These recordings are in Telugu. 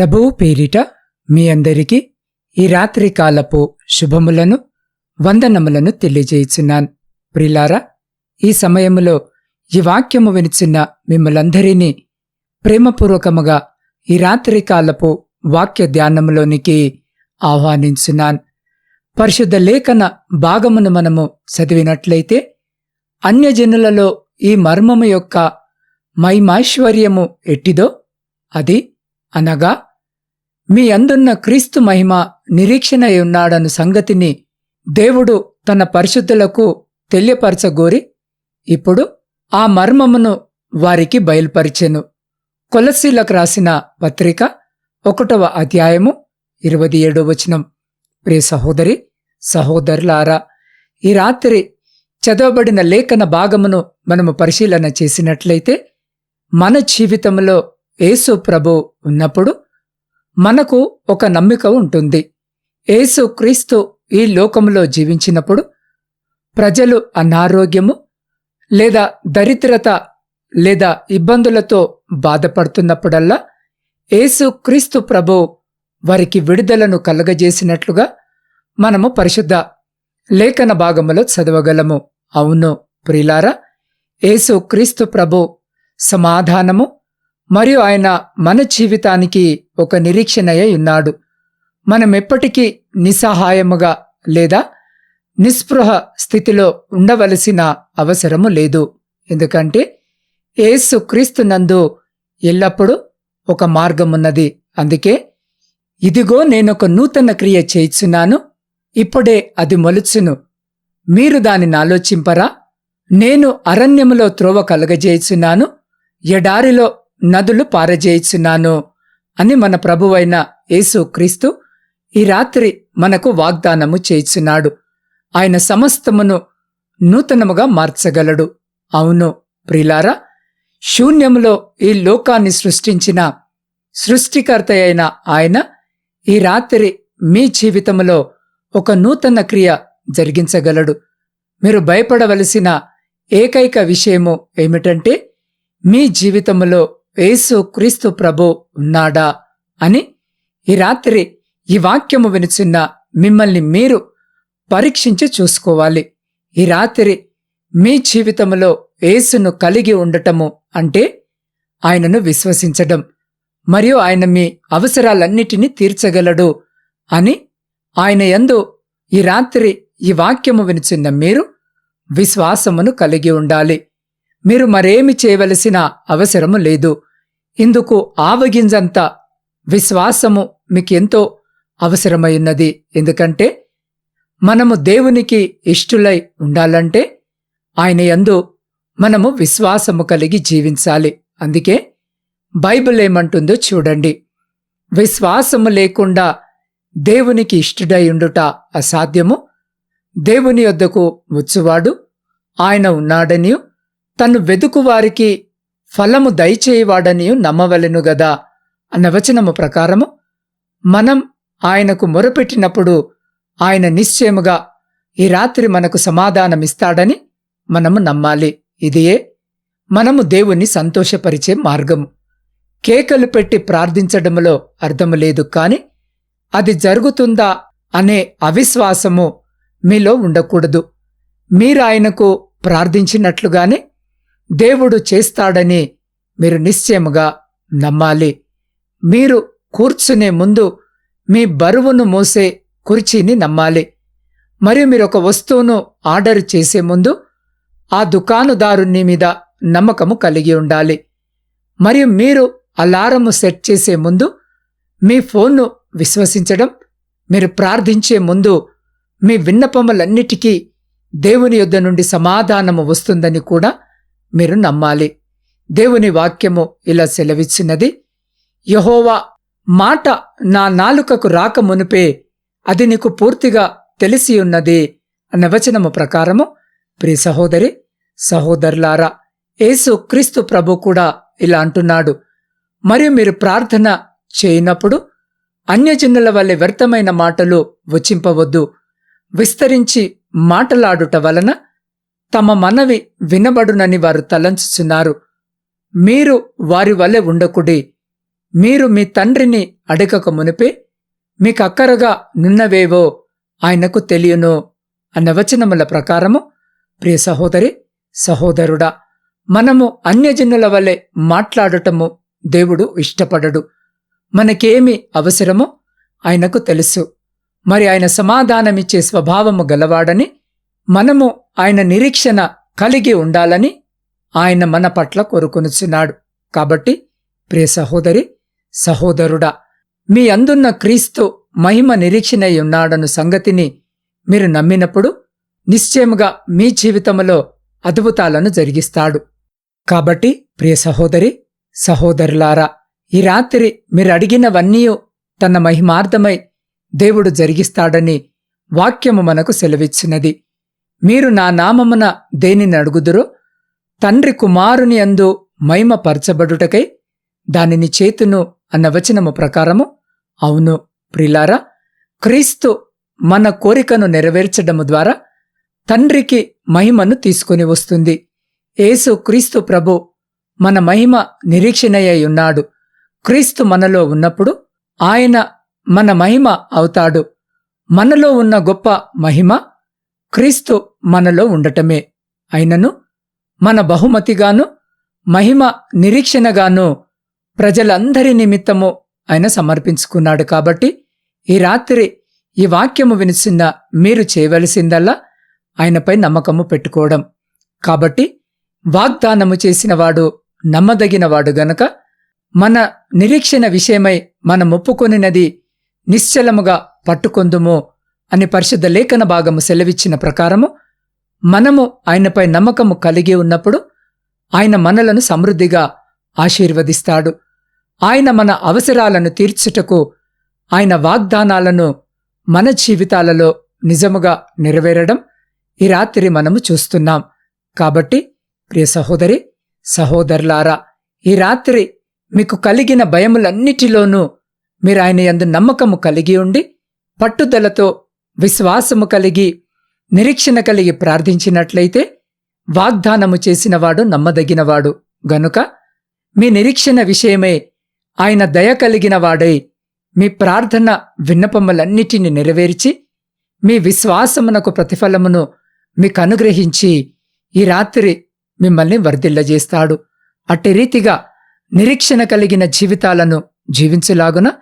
ప్రభువు పేరిట మీ అందరికీ ఈ రాత్రి కాలపు శుభములను వందనములను తెలియజేయుచున్నాను. ప్రిలారా ఈ సమయములో ఈ వాక్యము వినిచిన మిమ్మలందరినీ ప్రేమపూర్వకముగా ఈ రాత్రి కాలపు వాక్య ధ్యానములోనికి ఆహ్వానించున్నాను. పరిశుద్ధ లేఖన భాగమును మనము చదివినట్లయితే అన్యజనులలో ఈ మర్మము యొక్క మహిమైశ్వర్యము ఎట్టిదో అది అనగా మీ అందున్న క్రీస్తు మహిమ నిరీక్షణై ఉన్నాడను సంగతిని దేవుడు తన పరిశుద్ధులకు తెలియపరచగోరి ఇప్పుడు ఆ మర్మమును వారికి బయలుపరిచెను. కొలసీలకు రాసిన పత్రిక ఒకటవ అధ్యాయము ఇరవై ఏడో వచనం. ప్రియ సహోదరి సహోదరులారా ఈ రాత్రి చదవబడిన లేఖన భాగమును మనము పరిశీలన చేసినట్లయితే మన జీవితంలో యేసు ప్రభు ఉన్నప్పుడు మనకు ఒక నమ్మిక ఉంటుంది. యేసు క్రీస్తు ఈ లోకంలో జీవించినప్పుడు ప్రజలు అనారోగ్యము లేదా దరిద్రత లేదా ఇబ్బందులతో బాధపడుతున్నప్పుడల్లా యేసు క్రీస్తు ప్రభు వారికి విడుదలను కలగజేసినట్లుగా మనము పరిశుద్ధ లేఖన భాగములో చదవగలము. అవును ప్రిలారా యేసు క్రీస్తు ప్రభు సమాధానము మరియు ఆయన మన జీవితానికి ఒక నిరీక్షణయ్య ఉన్నాడు. మనం ఎప్పటికీ నిస్సహాయముగా లేదా నిస్పృహ స్థితిలో ఉండవలసిన అవసరము లేదు. ఎందుకంటే ఏసు క్రీస్తునందు ఎల్లప్పుడూ ఒక మార్గమున్నది. అందుకే ఇదిగో నేనొక నూతన క్రియ చేయిచున్నాను. ఇప్పుడే అది మొలుచును. మీరు దానిని ఆలోచింపరా. నేను అరణ్యములో త్రోవ కలగజేయుచున్నాను. ఎడారిలో నదులు పారజేయుచున్నాను అని మన ప్రభువైన యేసుక్రీస్తు ఈ రాత్రి మనకు వాగ్దానము చేయుచున్నాడు. ఆయన సమస్తమును నూతనముగా మార్చగలడు. అవును ప్రిలారా శూన్యములో ఈ లోకాన్ని సృష్టించిన సృష్టికర్త అయిన ఆయన ఈ రాత్రి మీ జీవితంలో ఒక నూతన క్రియ జరిగించగలడు. మీరు భయపడవలసిన ఏకైక విషయము ఏమిటంటే మీ జీవితంలో యేసు క్రీస్తు ప్రభు ఉన్నాడా అని ఈ రాత్రి ఈ వాక్యము వినుచున్న మిమ్మల్ని మీరు పరీక్షించి చూసుకోవాలి. ఈ రాత్రి మీ జీవితంలో యేసును కలిగి ఉండటము అంటే ఆయనను విశ్వసించడం మరియు ఆయన మీ అవసరాలన్నిటినీ తీర్చగలడు అని ఆయన యందు ఈ రాత్రి ఈ వాక్యము వినుచున్న మీరు విశ్వాసమును కలిగి ఉండాలి. మీరు మరేమి చేయవలసిన అవసరము లేదు. ఇందుకు ఆవగింజంత విశ్వాసము మీకెంతో అవసరమైనది. ఎందుకంటే మనము దేవునికి ఇష్టులై ఉండాలంటే ఆయన యందు మనము విశ్వాసము కలిగి జీవించాలి. అందుకే బైబిల్ ఏమంటుందో చూడండి. విశ్వాసము లేకుండా దేవునికి ఇష్టుడై ఉండుట అసాధ్యము. దేవుని యొద్దకు వచ్చువాడు ఆయన ఉన్నాడని తను వెదుకువారికి ఫలము దయచేయవాడనియు నమ్మవలెను గదా అన్న వచనము ప్రకారము మనం ఆయనకు మొరపెట్టినప్పుడు ఆయన నిశ్చయముగా ఈ రాత్రి మనకు సమాధానమిస్తాడని మనము నమ్మాలి. ఇదియే మనము దేవుణ్ణి సంతోషపరిచే మార్గము. కేకలు పెట్టి ప్రార్థించడములో అర్థము లేదు కాని అది జరుగుతుందా అనే అవిశ్వాసము మీలో ఉండకూడదు. మీరు ఆయనకు ప్రార్థించినట్లుగానే దేవుడు చేస్తాడని మీరు నిశ్చయముగా నమ్మాలి. మీరు కూర్చునే ముందు మీ బరువును మోసే కుర్చీని నమ్మాలి. మరియు మీరు ఒక వస్తువును ఆర్డర్ చేసే ముందు ఆ దుకాణదారుని మీద నమ్మకము కలిగి ఉండాలి. మరియు మీరు అలారము సెట్ చేసే ముందు మీ ఫోన్ను విశ్వసించడం మీరు ప్రార్థించే ముందు మీ విన్నపములన్నిటికీ దేవుని యొద్ద నుండి సమాధానము వస్తుందని కూడా మీరు నమ్మాలి. దేవుని వాక్యము ఇలా సెలవిచ్చినది యహోవా మాట నా నాలుకకు రాక మునిపే అది నీకు పూర్తిగా తెలిసి ఉన్నది అన్న వచనము ప్రకారము ప్రియ సహోదరి సహోదరులారా యేసు క్రీస్తు ప్రభు కూడా ఇలా అంటున్నాడు. మరియు మీరు ప్రార్థన చేయనప్పుడు అన్యజనుల వల్లే వ్యర్థమైన మాటలు వచ్చింపవద్దు విస్తరించి మాటలాడుట వలన తమ మనవి వినబడునని వారు తలంచుచున్నారు. మీరు వారి వల్లే ఉండకుడి. మీరు మీ తండ్రిని అడగక మునిపే మీకక్కరగా నున్నవేవో ఆయనకు తెలియను అన్న వచనముల ప్రకారము ప్రియ సహోదరి సహోదరుడా మనము అన్యజనుల వలె మాట్లాడటము దేవుడు ఇష్టపడడు. మనకేమి అవసరమో ఆయనకు తెలుసు. మరి ఆయన సమాధానమిచ్చే స్వభావము గలవాడని మనము ఆయన నిరీక్షణ కలిగి ఉండాలని ఆయన మన పట్ల కోరుకొనుచున్నాడు. కాబట్టి ప్రియ సహోదరి సహోదరుడా మీ అందున్న క్రీస్తు మహిమ నిరీక్షణై ఉన్నాడన్న సంగతిని మీరు నమ్మినప్పుడు నిశ్చయముగా మీ జీవితంలో అద్భుతాలను జరిగిస్తాడు. కాబట్టి ప్రియ సహోదరి సహోదరులారా ఈ రాత్రి మీరు అడిగినవన్నీ తన మహిమార్థమై దేవుడు జరిగిస్తాడని వాక్యము మనకు సెలవిచ్చినది. మీరు నా నామమున దేనిని అడుగుదురో? తండ్రి కుమారుని అందు మహిమ పరచబడుటకై దానిని చేతును అన్న వచనము ప్రకారము అవును ప్రిలారా క్రీస్తు మన కోరికను నెరవేర్చడము ద్వారా తండ్రికి మహిమను తీసుకుని వస్తుంది. యేసు క్రీస్తు ప్రభు మన మహిమ నిరీక్షణయ్య ఉన్నాడు. క్రీస్తు మనలో ఉన్నప్పుడు ఆయన మన మహిమ అవుతాడు. మనలో ఉన్న గొప్ప మహిమ క్రీస్తు మనలో ఉండటమే. అయినను మన బహుమతిగాను మహిమ నిరీక్షణగాను ప్రజలందరి నిమిత్తము ఆయన సమర్పించుకున్నాడు కాబట్టి ఈ రాత్రి ఈ వాక్యము వినిసిన మీరు చేయవలసిందల్లా ఆయనపై నమ్మకము పెట్టుకోవడం. కాబట్టి వాగ్దానము చేసినవాడు నమ్మదగినవాడు గనక మన నిరీక్షణ విషయమై మనం ఒప్పుకొనినది నిశ్చలముగా పట్టుకొందుము అని పరిశుద్ధ లేఖన భాగము సెలవిచ్చిన ప్రకారము మనము ఆయనపై నమ్మకము కలిగి ఉన్నప్పుడు ఆయన మనలను సమృద్ధిగా ఆశీర్వదిస్తాడు. ఆయన మన అవసరాలను తీర్చుటకు ఆయన వాగ్దానాలను మన జీవితాలలో నిజముగా నెరవేరడం ఈ రాత్రి మనము చూస్తున్నాం. కాబట్టి ప్రియ సహోదరి సహోదరులారా ఈ రాత్రి మీకు కలిగిన భయములన్నిటిలోనూ మీరు ఆయన యందు నమ్మకము కలిగి ఉండి పట్టుదలతో విశ్వాసము కలిగి నిరీక్షణ కలిగి ప్రార్థించినట్లయితే వాగ్దానము చేసినవాడు నమ్మదగినవాడు. గనుక మీ నిరీక్షణ విషయమై ఆయన దయ కలిగిన వాడై మీ ప్రార్థన విన్నపములన్నిటిని నెరవేర్చి మీ విశ్వాసమునకు ప్రతిఫలమును మీకు అనుగ్రహించి ఈ రాత్రి మిమ్మల్ని వర్ధిల్లజేస్తాడు. అట్టి రీతిగా నిరీక్షణ కలిగిన జీవితాలను జీవించులాగున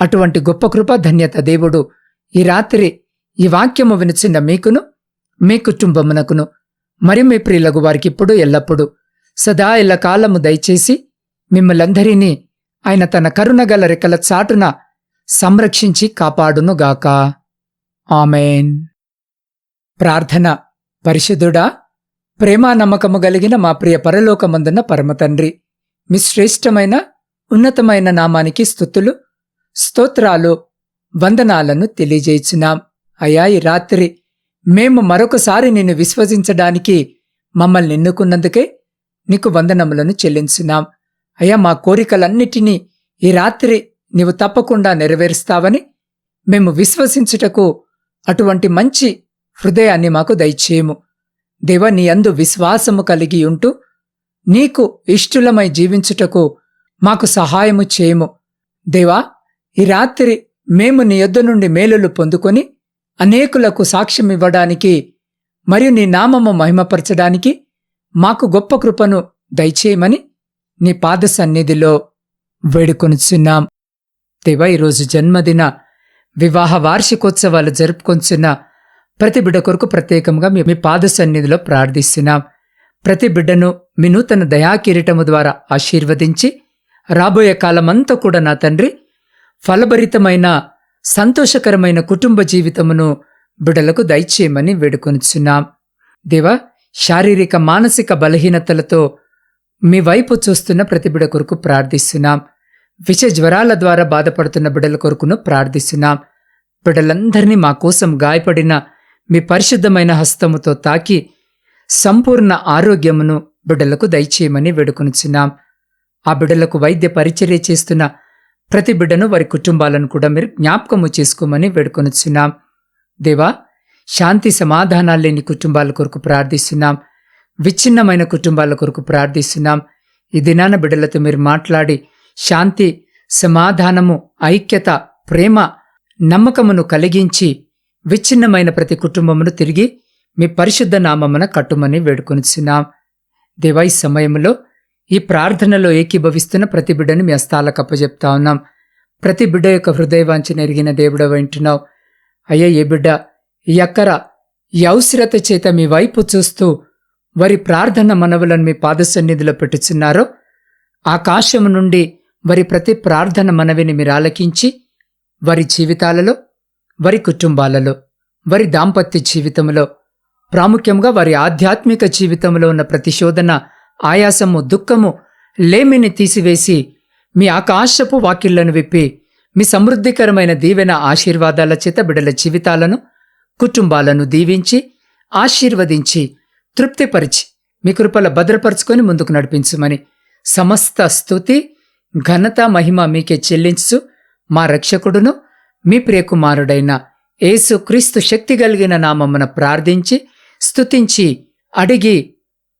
అటువంటి గొప్ప కృప ధన్యత దేవుడు ఈ రాత్రి ఈ వాక్యము వినిచిన మీకును? మీ కుటుంబమునకును. మరి మీ ప్రియులకు వారికిప్పుడు ఎల్లప్పుడూ సదా ఎల్ల కాలము దయచేసి మిమ్మలందరినీ ఆయన తన కరుణగల రెక్కల చాటున సంరక్షించి కాపాడునుగాక ఆమెన్. ప్రార్థన. పరిశుద్ధుడా ప్రేమా నమ్మకము కలిగిన మా ప్రియ పరలోకమందున్న పరమతండ్రి మీ శ్రేష్టమైన ఉన్నతమైన నామానికి స్థుతులు స్తోత్రాలు వందనాలను తెలియజేయుచున్నాం. అయా ఈ రాత్రి మేము మరొకసారి నిన్ను విశ్వసించడానికి మమ్మల్ని ఎన్నుకున్నందుకే నీకు వందనములను చెల్లించున్నాం. అయ్యా మా కోరికలన్నిటినీ ఈ రాత్రి నీవు తప్పకుండా నెరవేరుస్తావని మేము విశ్వసించుటకు అటువంటి మంచి హృదయాన్ని మాకు దయచేయము. దేవ నీ అందు విశ్వాసము కలిగి ఉంటూ నీకు ఇష్టులమై జీవించుటకు మాకు సహాయము చేయము. దేవా ఈ రాత్రి మేము నీ యొద్ద నుండి మేలులు పొందుకొని అనేకులకు సాక్ష్యం ఇవ్వడానికి మరియు నీ నామము మహిమపరచడానికి మాకు గొప్ప కృపను దయచేయమని నీ పాద సన్నిధిలో వేడుకొనుచున్నాం. దేవా ఈరోజు జన్మదిన వివాహ వార్షికోత్సవాలు జరుపుకొంచున్న ప్రతి బిడ్డ కొరకు ప్రత్యేకంగా మీ పాద సన్నిధిలో ప్రార్థిస్తున్నాం. ప్రతి బిడ్డను మీ నూతన దయాకిరీటము ద్వారా ఆశీర్వదించి రాబోయే కాలమంతా కూడా నా తండ్రి ఫలభరితమైన సంతోషకరమైన కుటుంబ జీవితమును బిడలకు దయచేయమని వేడుకొనిచున్నాం. దేవా శారీరక మానసిక బలహీనతలతో మీ వైపు చూస్తున్న ప్రతి బిడ కొరకు ప్రార్థిస్తున్నాం. విష జ్వరాల ద్వారా బాధపడుతున్న బిడల కొరకును ప్రార్థిస్తున్నాం. బిడలందరినీ మా కోసం గాయపడిన మీ పరిశుద్ధమైన హస్తముతో తాకి సంపూర్ణ ఆరోగ్యమును బిడ్డలకు దయచేయమని వేడుకొనిచున్నాం. ఆ బిడ్డలకు వైద్య పరిచర్య చేస్తున్న ప్రతి బిడ్డను వారి కుటుంబాలను కూడా మీరు జ్ఞాపకము చేసుకోమని వేడుకొనిచున్నాం. దేవా శాంతి సమాధానాలు లేని కుటుంబాల కొరకు ప్రార్థిస్తున్నాం. విచ్ఛిన్నమైన కుటుంబాల కొరకు ప్రార్థిస్తున్నాం. ఈ దినాన బిడ్డలతో మీరు మాట్లాడి శాంతి సమాధానము ఐక్యత ప్రేమ నమ్మకమును కలిగించి విచ్ఛిన్నమైన ప్రతి కుటుంబమును తిరిగి మీ పరిశుద్ధ నామమున కట్టుమని వేడుకొనిచున్నాం. దేవా ఈ సమయంలో ఈ ప్రార్థనలో ఏకీభవిస్తున్న ప్రతి బిడ్డను మీ హస్తాలకు అప్పజెప్తా ఉన్నాం. ప్రతి బిడ్డ యొక్క హృదయవాంఛన ఎరిగిన దేవుడ వింటున్నావు. అయ్యా ఏ బిడ్డ ఈ అక్కర ఈ అవసరత చేత మీ వైపు చూస్తూ వారి ప్రార్థన మనవులను మీ పాద సన్నిధిలో పెట్టుచున్నారో ఆకాశము నుండి వారి ప్రతి ప్రార్థన మనవిని మీరు ఆలకించి వారి జీవితాలలో వారి కుటుంబాలలో వారి దాంపత్య జీవితంలో ప్రాముఖ్యంగా వారి ఆధ్యాత్మిక జీవితంలో ఉన్న ప్రతిశోధన ఆయాసము దుఃఖము లేమిని తీసివేసి మీ ఆకాశపు వాకిళ్ళను విప్పి మీ సమృద్ధికరమైన దీవెన ఆశీర్వాదాల చేత బిడల జీవితాలను కుటుంబాలను దీవించి ఆశీర్వదించి తృప్తిపరిచి మీ కృపల భద్రపరుచుకొని ముందుకు నడిపించుమని సమస్త స్థుతి ఘనత మహిమ మీకే చెల్లించు మా రక్షకుడును మీ ప్రియకుమారుడైన యేసు క్రీస్తు శక్తి కలిగిన నామమ్మన ప్రార్థించి స్తుతించి అడిగి